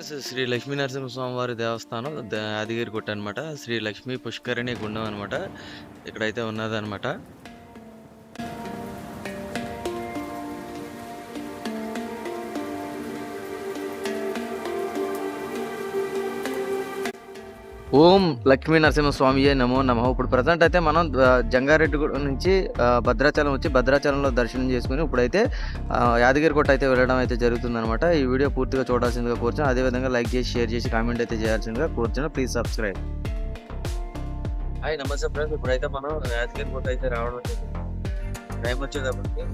శ్రీ లక్ష్మీ నరసింహస్వామి వారి దేవస్థానం ద- యాదగిరి గుట్ట అనమాట శ్రీ లక్ష్మీ పుష్కరిణి గుండం అనమాట ఇక్కడైతే ఉన్నదన్నమాట. ఓం లక్ష్మీ నరసింహస్వామియే నమో నమః. ఇప్పుడు ప్రజెంట్ అయితే మనం జంగారెడ్డి నుంచి భద్రాచలం వచ్చి భద్రాచలంలో దర్శనం చేసుకుని ఇప్పుడైతే యాదగిరి కొట్ట అయితే వెళ్ళడం అయితే జరుగుతుందన్నమాట. ఈ వీడియో పూర్తిగా చూడాల్సిందిగా కూర్చొని అదేవిధంగా లైక్ చేసి షేర్ చేసి కామెంట్ అయితే చేయాల్సిందిగా కూర్చొని ప్లీజ్ సబ్స్క్రైబ్. హాయ్ నమస్తే ఫ్రెండ్స్. ఇప్పుడైతే మనం యాదగిరి కోట అయితే రావడం టైం వచ్చేటప్పటికి.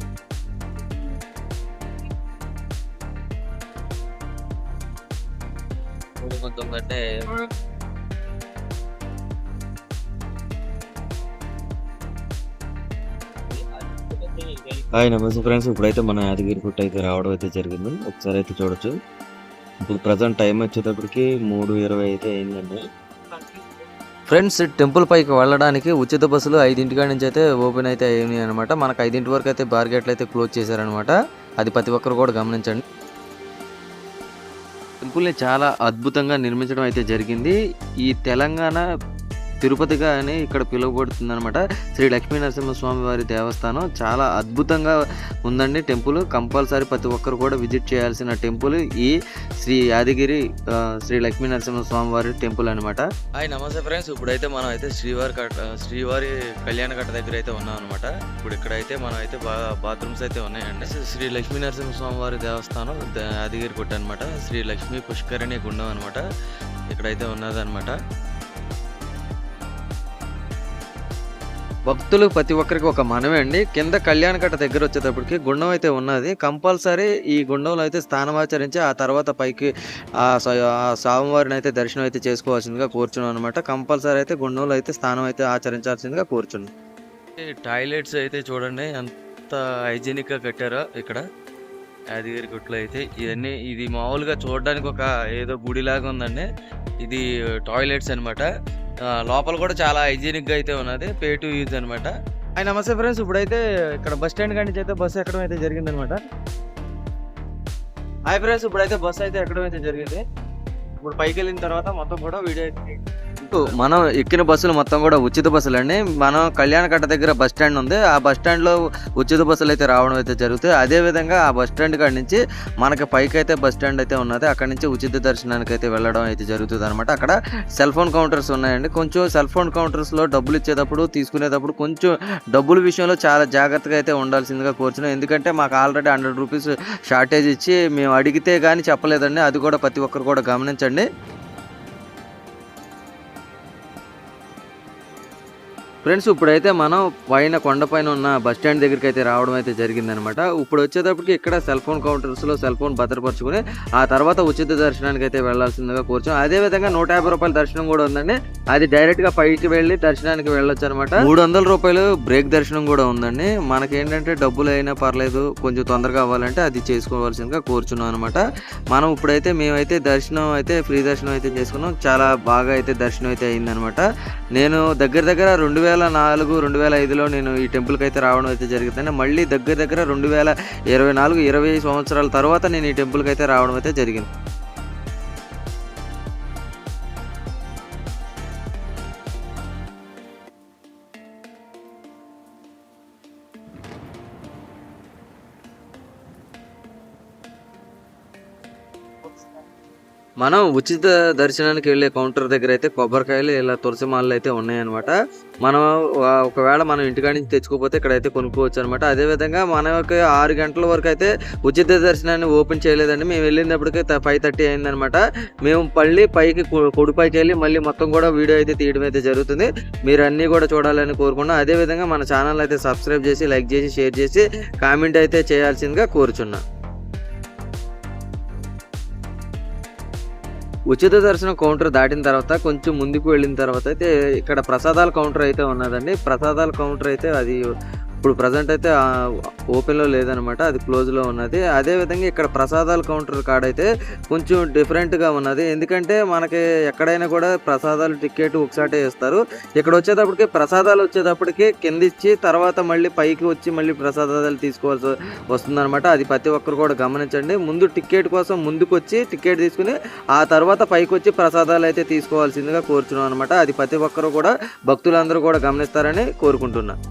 కొంచెం అంటే హాయ్ నమస్తే ఫ్రెండ్స్. ఇప్పుడైతే మన యాదగిరి గుట్ట అయితే రావడం అయితే జరిగింది. ఒకసారి అయితే చూడొచ్చు. ఇప్పుడు ప్రజెంట్ టైం వచ్చేటప్పటికి మూడు ఇరవై అయితే అయిందండి. ఫ్రెండ్స్ టెంపుల్ పైకి వెళ్ళడానికి ఉచిత బస్సులు ఐదింటి కాడి నుంచి అయితే ఓపెన్ అయితే అయ్యాయి అనమాట మనకు ఐదింటి వరకు అయితే బార్గేట్లు అయితే క్లోజ్ చేశారనమాట అది ప్రతి ఒక్కరు కూడా గమనించండి. టెంపుల్ని చాలా అద్భుతంగా నిర్మించడం అయితే జరిగింది. ఈ తెలంగాణ తిరుపతిగా అని ఇక్కడ పిలువబడుతుంది అనమాట శ్రీ లక్ష్మీ నరసింహస్వామి వారి దేవస్థానం. చాలా అద్భుతంగా ఉందండి టెంపుల్. కంపల్సరీ ప్రతి ఒక్కరు కూడా విజిట్ చేయాల్సిన టెంపుల్ ఈ శ్రీ యాదగిరి శ్రీ లక్ష్మీ నరసింహస్వామి వారి టెంపుల్ అనమాట హాయ్ నమస్తే ఫ్రెండ్స్. ఇప్పుడైతే మనం అయితే శ్రీవారి కట్ట శ్రీవారి కళ్యాణ కట్ట దగ్గర అయితే ఉన్నాం అనమాట ఇప్పుడు ఇక్కడైతే మనం అయితే బా బాత్రూమ్స్ అయితే ఉన్నాయండి. శ్రీ లక్ష్మీ నరసింహస్వామి వారి దేవస్థానం యాదగిరి గుట్ట అనమాట శ్రీ లక్ష్మీ పుష్కరిణి గుండం అనమాట ఇక్కడైతే ఉన్నదన్నమాట. భక్తులు ప్రతి ఒక్కరికి ఒక మనమే అండి. కింద కళ్యాణ కట్ట దగ్గర వచ్చేటప్పటికి గుండం అయితే ఉన్నది. కంపల్సరీ ఈ గుండంలో అయితే స్థానమాచరించి ఆ తర్వాత పైకి ఆ ఆ స్వామివారిని అయితే దర్శనం అయితే చేసుకోవాల్సిందిగా కూర్చున్నాం అనమాట కంపల్సరీ అయితే గుండంలో అయితే స్థానం అయితే ఆచరించాల్సిందిగా కూర్చున్నాం. టాయిలెట్స్ అయితే చూడండి ఎంత హైజీనిక్గా కట్టారో ఇక్కడ. యాదగిరి గుట్లో అయితే ఇవన్నీ ఇది మామూలుగా చూడడానికి ఒక ఏదో గుడిలాగా ఉందండి. ఇది టాయిలెట్స్ అనమాట లోపల కూడా చాలా హైజీనిక్గా అయితే ఉన్నది. పే టు యూజ్ అనమాట ఆయన నమస్తే ఫ్రెండ్స్. ఇప్పుడైతే ఇక్కడ బస్ స్టాండ్ కాడి నుంచి అయితే బస్సు ఎక్కడం అయితే జరిగింది అనమాట హాయ్ ఫ్రెండ్స్ ఇప్పుడైతే బస్సు అయితే ఎక్కడం అయితే జరిగింది. ఇప్పుడు పైకి వెళ్ళిన తర్వాత మొత్తం కూడా వీడియో అయితే మనం ఎక్కిన బస్సులు మొత్తం కూడా ఉచిత బస్సులు అండి. మనం కళ్యాణకట్ట దగ్గర బస్ స్టాండ్ ఉంది. ఆ బస్ స్టాండ్లో ఉచిత బస్సులు అయితే రావడం అయితే జరుగుతాయి అదే విధంగా ఆ బస్ స్టాండ్ కాడి నుంచి మనకి పైకి అయితే బస్ స్టాండ్ అయితే ఉన్నది. అక్కడ నుంచి ఉచిత దర్శనానికి అయితే వెళ్ళడం అయితే జరుగుతుంది అనమాట అక్కడ సెల్ ఫోన్ కౌంటర్స్ ఉన్నాయండి. కొంచెం సెల్ ఫోన్ కౌంటర్స్లో డబ్బులు ఇచ్చేటప్పుడు తీసుకునేటప్పుడు కొంచెం డబ్బుల విషయంలో చాలా జాగ్రత్తగా అయితే ఉండాల్సిందిగా కోరుచున్నాం. ఎందుకంటే మాకు ఆల్రెడీ హండ్రెడ్ రూపీస్ షార్టేజ్ ఇచ్చి మేము అడిగితే కానీ చెప్పలేదండి. అది కూడా ప్రతి ఒక్కరు కూడా గమనించండి. ఫ్రెండ్స్ ఇప్పుడైతే మనం పైన కొండపైన ఉన్న బస్ స్టాండ్ దగ్గరికి అయితే రావడం అయితే జరిగిందనమాట ఇప్పుడు వచ్చేటప్పటికి ఇక్కడ సెల్ ఫోన్ కౌంటర్స్లో సెల్ ఫోన్ భద్రపరుచుకుని ఆ తర్వాత ఉచిత దర్శనానికి అయితే వెళ్ళాల్సిందిగా కూర్చొని అదే విధంగా నూట యాభై రూపాయల దర్శనం కూడా ఉందండి. అది డైరెక్ట్గా పైకి వెళ్ళి దర్శనానికి వెళ్ళొచ్చు అనమాట మూడు వందల రూపాయలు బ్రేక్ దర్శనం కూడా ఉందండి. మనకి ఏంటంటే డబ్బులు అయినా పర్లేదు కొంచెం తొందరగా అవ్వాలంటే అది చేసుకోవాల్సిందిగా కోరుచున్నాం అనమాట మనం ఇప్పుడైతే మేమైతే దర్శనం అయితే ఫ్రీ దర్శనం అయితే చేసుకున్నాం. చాలా బాగా అయితే దర్శనం అయితే అయిందనమాట నేను దగ్గర దగ్గర రెండు వేల నాలుగు రెండు వేల ఐదులో నేను ఈ టెంపుల్కి అయితే రావడం అయితే జరిగిందండి. మళ్ళీ దగ్గర దగ్గర రెండు వేల ఇరవై నాలుగు ఇరవై సంవత్సరాల తర్వాత నేను ఈ టెంపుల్కి అయితే రావడం అయితే జరిగింది. మనం ఉచిత దర్శనానికి వెళ్ళే కౌంటర్ దగ్గర అయితే కొబ్బరికాయలు ఇలా తులసి మాలలు అయితే ఉన్నాయన్నమాట. మనం ఒకవేళ మనం ఇంటికాడి నుంచి తెచ్చుకోకపోతే ఇక్కడైతే కొనుక్కోవచ్చు అనమాట అదేవిధంగా మనకి ఆరు గంటల వరకు అయితే ఉచిత దర్శనాన్ని ఓపెన్ చేయలేదండి. మేము వెళ్ళినప్పటికీ ఫైవ్ థర్టీ అయిందనమాట మేము మళ్ళీ పైకి కొడుపైకి వెళ్ళి మళ్ళీ మొత్తం కూడా వీడియో అయితే తీయడం అయితే జరుగుతుంది. మీరు అన్నీ కూడా చూడాలని కోరుకున్నాం అదేవిధంగా మన ఛానల్ అయితే సబ్స్క్రైబ్ చేసి లైక్ చేసి షేర్ చేసి కామెంట్ అయితే చేయాల్సిందిగా కోరుచున్నాను ఉచిత దర్శనం కౌంటర్ దాటిన తర్వాత కొంచెం ముందుకు వెళ్ళిన తర్వాత అయితే ఇక్కడ ప్రసాదాల కౌంటర్ అయితే ఉన్నదండి. ప్రసాదాల కౌంటర్ అయితే అది ఇప్పుడు ప్రజెంట్ అయితే ఓపెన్లో లేదనమాట అది క్లోజ్లో ఉన్నది. అదేవిధంగా ఇక్కడ ప్రసాదాల కౌంటర్ కాడ అయితే కొంచెం డిఫరెంట్గా ఉన్నది. ఎందుకంటే మనకి ఎక్కడైనా కూడా ప్రసాదాలు టికెట్ ఒకసారి ఇస్తారు ఇక్కడ వచ్చేటప్పటికి ప్రసాదాలు వచ్చేటప్పటికి కింద ఇచ్చి తర్వాత మళ్ళీ పైకి వచ్చి మళ్ళీ ప్రసాదాలు తీసుకోవాల్సి వస్తుందన్నమాట అది ప్రతి ఒక్కరు కూడా గమనించండి. ముందు టికెట్ కోసం ముందుకు వచ్చి టికెట్ తీసుకుని ఆ తర్వాత పైకి వచ్చి ప్రసాదాలు అయితే తీసుకోవాల్సిందిగా కోరుచున్నాం అనమాట. అది ప్రతి ఒక్కరు కూడా భక్తులందరూ కూడా గమనిస్తారని కోరుకుంటున్నాను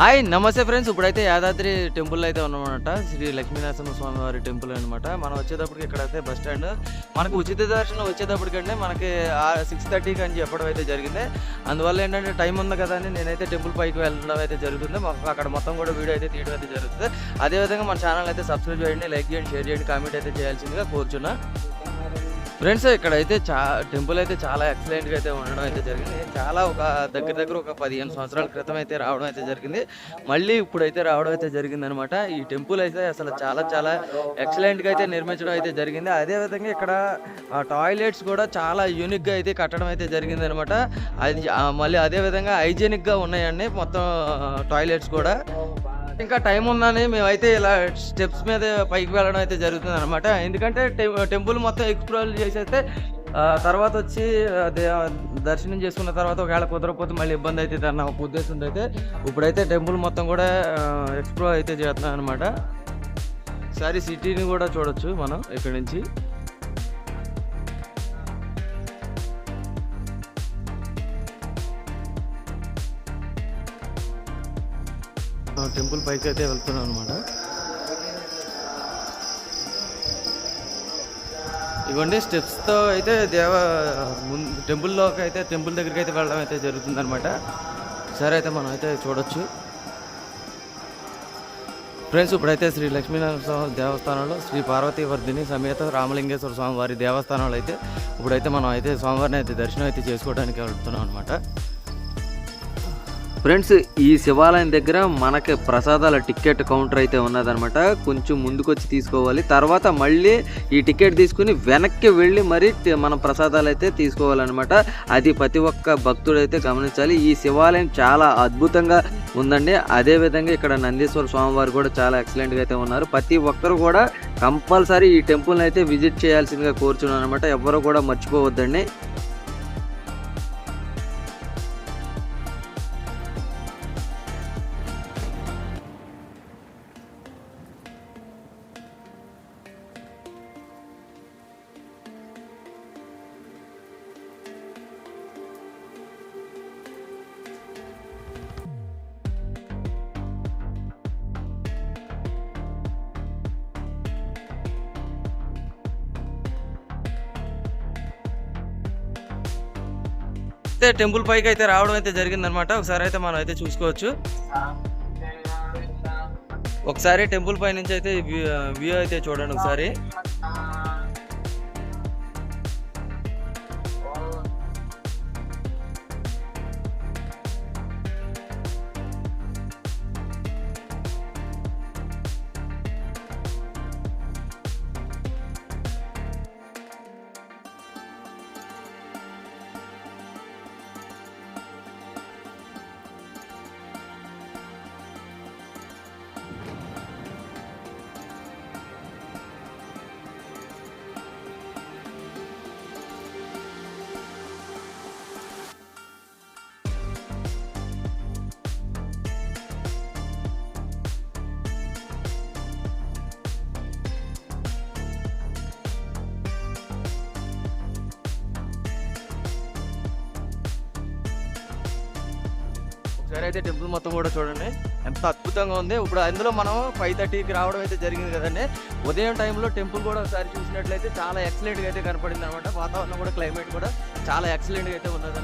హాయ్ నమస్తే ఫ్రెండ్స్. ఇప్పుడైతే యాదాద్రి టెంపుల్ అయితే ఉన్నామన్నమాట. శ్రీ లక్ష్మీనరసింహ స్వామి వారి టెంపుల్ అనమాట మనం వచ్చేటప్పటికి ఇక్కడైతే బస్ స్టాండ్. మనకు ఉచిత దర్శనం వచ్చేటప్పటికంటే మనకి సిక్స్ థర్టీకి అని చెప్పడం అయితే జరిగింది. అందువల్ల ఏంటంటే టైం ఉంది కదా అని నేనైతే టెంపుల్ పైకి వెళ్ళడం అయితే జరుగుతుంది. మాకు అక్కడ మొత్తం కూడా వీడియో అయితే తీయడం అయితే జరుగుతుంది. అదేవిధంగా మన ఛానల్ అయితే సబ్స్క్రైబ్ చేయండి లైక్ చేయండి షేర్ చేయండి కామెంట్ అయితే చేయాల్సిందిగా కోరుచున్నా. ఫ్రెండ్స్ ఇక్కడ అయితే చా టెంపుల్ అయితే చాలా ఎక్సలెంట్గా అయితే ఉండడం అయితే జరిగింది. చాలా ఒక దగ్గర దగ్గర ఒక పదిహేను సంవత్సరాల క్రితం అయితే రావడం అయితే జరిగింది. మళ్ళీ ఇప్పుడైతే రావడం అయితే జరిగింది అనమాట ఈ టెంపుల్ అయితే అసలు చాలా చాలా ఎక్సలెంట్గా అయితే నిర్మించడం అయితే జరిగింది. అదేవిధంగా ఇక్కడ టాయిలెట్స్ కూడా చాలా యూనిక్గా అయితే కట్టడం అయితే జరిగింది అనమాట అది మళ్ళీ అదేవిధంగా హైజీనిక్గా ఉన్నాయండి మొత్తం టాయిలెట్స్ కూడా. ఇంకా టైం ఉందని మేమైతే ఇలా స్టెప్స్ మీద పైకి వెళ్ళడం అయితే జరుగుతుంది అనమాట ఎందుకంటే టెం- టెంపుల్ మొత్తం ఎక్స్ప్లోర్ చేసేస్తే తర్వాత వచ్చి దర్శనం చేసుకున్న తర్వాత ఒకవేళ కుదరకపోతే మళ్ళీ ఇబ్బంది అవుతుంది అన్న ఒక ఉద్దేశంతో అయితే ఇప్పుడైతే టెంపుల్ మొత్తం కూడా ఎక్స్ప్లోర్ అయితే చేస్తున్నాం అనమాట ఒకసారి సిటీని కూడా చూడొచ్చు మనం ఇక్కడ నుంచి. టెంపుల్ పైకి అయితే వెళ్తున్నాం అనమాట ఇవ్వండి స్టెప్స్తో అయితే దేవ ముందు టెంపుల్లోకి అయితే టెంపుల్ దగ్గరికి అయితే వెళ్ళడం అయితే జరుగుతుంది అనమాట సరే అయితే మనం అయితే చూడొచ్చు. ఫ్రెండ్స్ ఇప్పుడైతే శ్రీ లక్ష్మీనారాయణ స్వామి దేవస్థానంలో శ్రీ పార్వతీవర్ధిని సమేత రామలింగేశ్వర స్వామివారి దేవస్థానంలో అయితే ఇప్పుడైతే మనం అయితే స్వామివారిని అయితే దర్శనం అయితే చేసుకోవడానికి వెళ్తున్నాం అనమాట ఫ్రెండ్స్ ఈ శివాలయం దగ్గర మనకి ప్రసాదాల టికెట్ కౌంటర్ అయితే ఉన్నదనమాట కొంచెం ముందుకొచ్చి తీసుకోవాలి. తర్వాత మళ్ళీ ఈ టికెట్ తీసుకుని వెనక్కి వెళ్ళి మరి మనం ప్రసాదాలు అయితే తీసుకోవాలన్నమాట. అది ప్రతి ఒక్క భక్తుడు అయితే గమనించాలి. ఈ శివాలయం చాలా అద్భుతంగా ఉందండి. అదే విధంగా ఇక్కడ నందీశ్వర స్వామివారు కూడా చాలా ఎక్సలెంట్గా అయితే ఉన్నారు. ప్రతి ఒక్కరు కూడా కంపల్సరీ ఈ టెంపుల్ని అయితే విజిట్ చేయాల్సిందిగా కోరుచున్నాను అనమాట ఎవరు కూడా మర్చిపోవద్దండి. అయితే టెంపుల్ పైకి అయితే రావడం అయితే జరిగిందనమాట ఒకసారి అయితే మనం అయితే చూసుకోవచ్చు. ఒకసారి టెంపుల్ పై నుంచి అయితే వ్యూ అయితే చూడండి ఒకసారి. ఒకసారి అయితే టెంపుల్ మొత్తం కూడా చూడండి. ఎంత అద్భుతంగా ఉంది. ఇప్పుడు అందులో మనం ఫైవ్ థర్టీకి రావడం అయితే జరిగింది కదండి. ఉదయం టైంలో టెంపుల్ కూడా ఒకసారి చూసినట్లయితే చాలా ఎక్సలెంట్గా అయితే కనపడింది అనమాట వాతావరణం కూడా క్లైమేట్ కూడా చాలా ఎక్సలెంట్గా అయితే ఉన్నది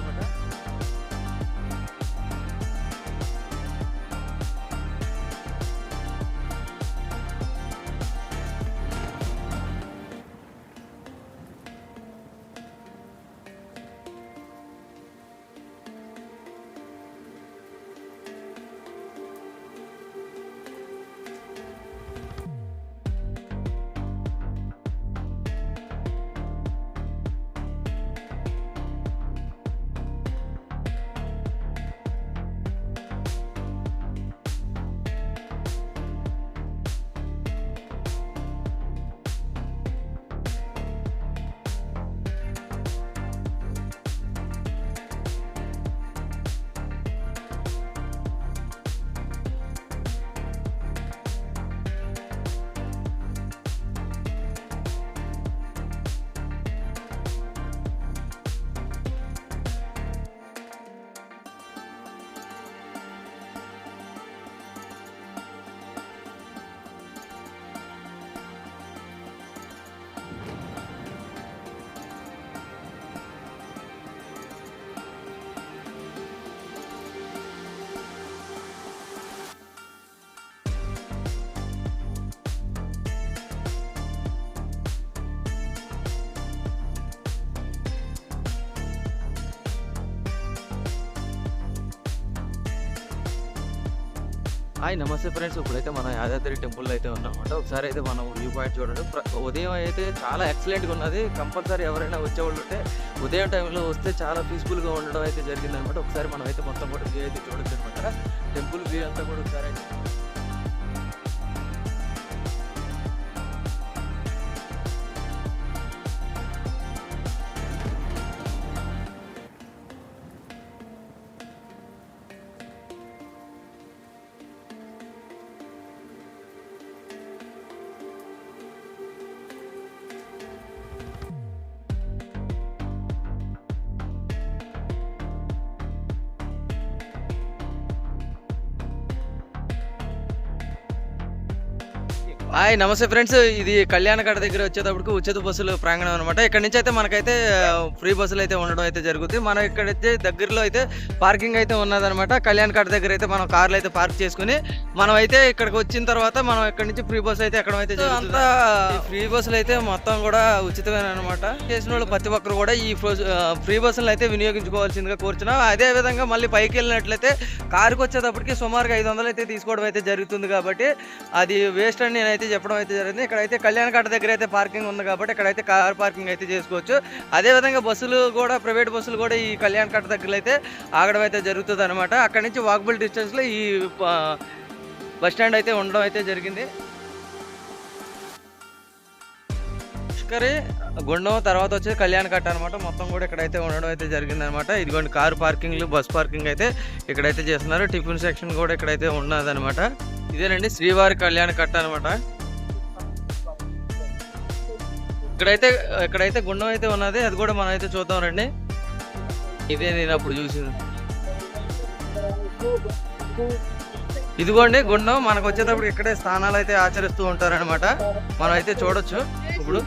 హాయ్ నమస్తే ఫ్రెండ్స్. ఇప్పుడైతే మనం యాదాద్రి టెంపుల్ అయితే ఉన్నామంట. ఒకసారి అయితే మనం వ్యూ పాయింట్ చూడండి. ఉదయం అయితే చాలా ఎక్సలెంట్గా ఉన్నది. కంపల్సరీ ఎవరైనా వచ్చేవాళ్ళు ఉంటే ఉదయం టైంలో వస్తే చాలా పీస్ఫుల్గా ఉండడం అయితే జరిగిందనమాట. ఒకసారి మనం అయితే మొత్తం కూడా వ్యూ అయితే చూడొచ్చు అనమాట టెంపుల్ వ్యూ అంతా కూడా ఒకసారి అయితే హాయ్ నమస్తే ఫ్రెండ్స్. ఇది కళ్యాణగడ దగ్గర వచ్చేటప్పటికి ఉచిత బస్సులు ప్రాంగణం అనమాట ఇక్కడ నుంచి అయితే మనకైతే ఫ్రీ బస్సులు అయితే ఉండడం అయితే జరుగుతుంది. మనం ఇక్కడైతే దగ్గరలో అయితే పార్కింగ్ అయితే ఉన్నదనమాట కళ్యాణగడ దగ్గర అయితే మనం కార్లు అయితే పార్క్ చేసుకుని మనం అయితే ఇక్కడికి వచ్చిన తర్వాత మనం ఇక్కడ నుంచి ఫ్రీ బస్సు అయితే ఎక్కడం అయితే అంతా ఫ్రీ బస్సులు అయితే మొత్తం కూడా ఉచితమైన అనమాట చేసిన వాళ్ళు ప్రతి ఒక్కరు కూడా ఈ ఫ్రీ బస్సులు అయితే వినియోగించుకోవాల్సిందిగా కోరుచున్నాం. అదే విధంగా మళ్ళీ పైకి వెళ్ళినట్లయితే కారుకి వచ్చేటప్పటికి సుమారుగా ఐదు వందలు అయితే తీసుకోవడం అయితే జరుగుతుంది కాబట్టి అది వేస్ట్ అని నేనైతే చెప్పడం అయితే జరిగింది. ఇక్కడైతే కళ్యాణఘాట్ దగ్గర అయితే పార్కింగ్ ఉంది కాబట్టి ఇక్కడైతే కార్ పార్కింగ్ అయితే చేసుకోవచ్చు. అదే విధంగా బస్సులు కూడా ప్రైవేట్ బస్సులు కూడా ఈ కళ్యాణఘాట్ దగ్గర అయితే ఆగడం అయితే జరుగుతుంది అనమాట అక్కడ నుంచి వాకబుల్ డిస్టెన్స్లో ఈ బస్ స్టాండ్ అయితే ఉండడం అయితే జరిగింది. పుష్కరి గుండం తర్వాత వచ్చేది కళ్యాణ్ కట్ట అనమాట మొత్తం కూడా ఇక్కడైతే ఉండడం అయితే జరిగింది అనమాట ఇదిగోండి కారు పార్కింగ్లు బస్ పార్కింగ్ అయితే ఇక్కడైతే చేస్తున్నారు. టిఫిన్ సెక్షన్ కూడా ఇక్కడైతే ఉన్నది అనమాట ఇదేనండి శ్రీవారి కళ్యాణ కట్ట అనమాట ఇక్కడైతే ఇక్కడైతే గుండం అయితే ఉన్నది. అది కూడా మనం అయితే చూద్దాం రండి. ఇదే నేను అప్పుడు చూసింది. ఇదిగోండి గుండం మనకు వచ్చేటప్పుడు ఇక్కడే స్థానాలు అయితే ఆచరిస్తూ ఉంటారనమాట మనం అయితే చూడొచ్చు ఇప్పుడు.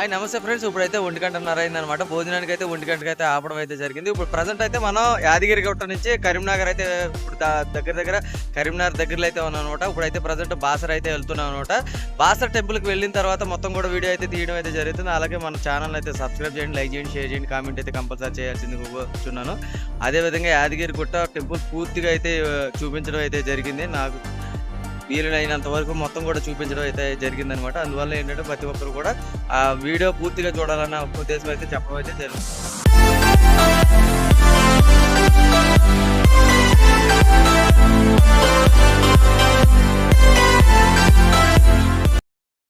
హాయ్ నమస్తే ఫ్రెండ్స్. ఇప్పుడైతే ఒంటి గంటన్నర అయిందనమాట భోజనానికి అయితే ఒంటిగంటకి అయితే ఆపడం అయితే జరిగింది. ఇప్పుడు ప్రజెంట్ అయితే మనం యాదగిరి గుట్ట నుంచి కరీంనగర్ అయితే ఇప్పుడు దా- దగ్గర దగ్గర కరీంనగర్ దగ్గరలో అయితే ఉన్నాం అనమాట ఇప్పుడైతే ప్రజెంట్ బాసర్ అయితే వెళ్తున్నాం అనమాట బాసర్ టెంపుల్కి వెళ్ళిన తర్వాత మొత్తం కూడా వీడియో అయితే తీయడం అయితే జరుగుతుంది. అలాగే మన ఛానల్ అయితే సబ్స్క్రైబ్ చేయండి లైక్ చేయండి షేర్ చేయండి కామెంట్ అయితే కంపల్సరీ చేయాల్సింది కూర్చున్నాను. అదేవిధంగా యాదగిరి గుట్ట టెంపుల్ పూర్తిగా అయితే చూపించడం అయితే జరిగింది. నాకు వీలైనంత వరకు మొత్తం కూడా చూపించడం అయితే జరిగింది అనమాట అందువల్ల ఏంటంటే ప్రతి ఒక్కరు కూడా ఆ వీడియో పూర్తిగా చూడాలన్న ఉద్దేశం అయితే చెప్పడం అయితే జరుగుతుంది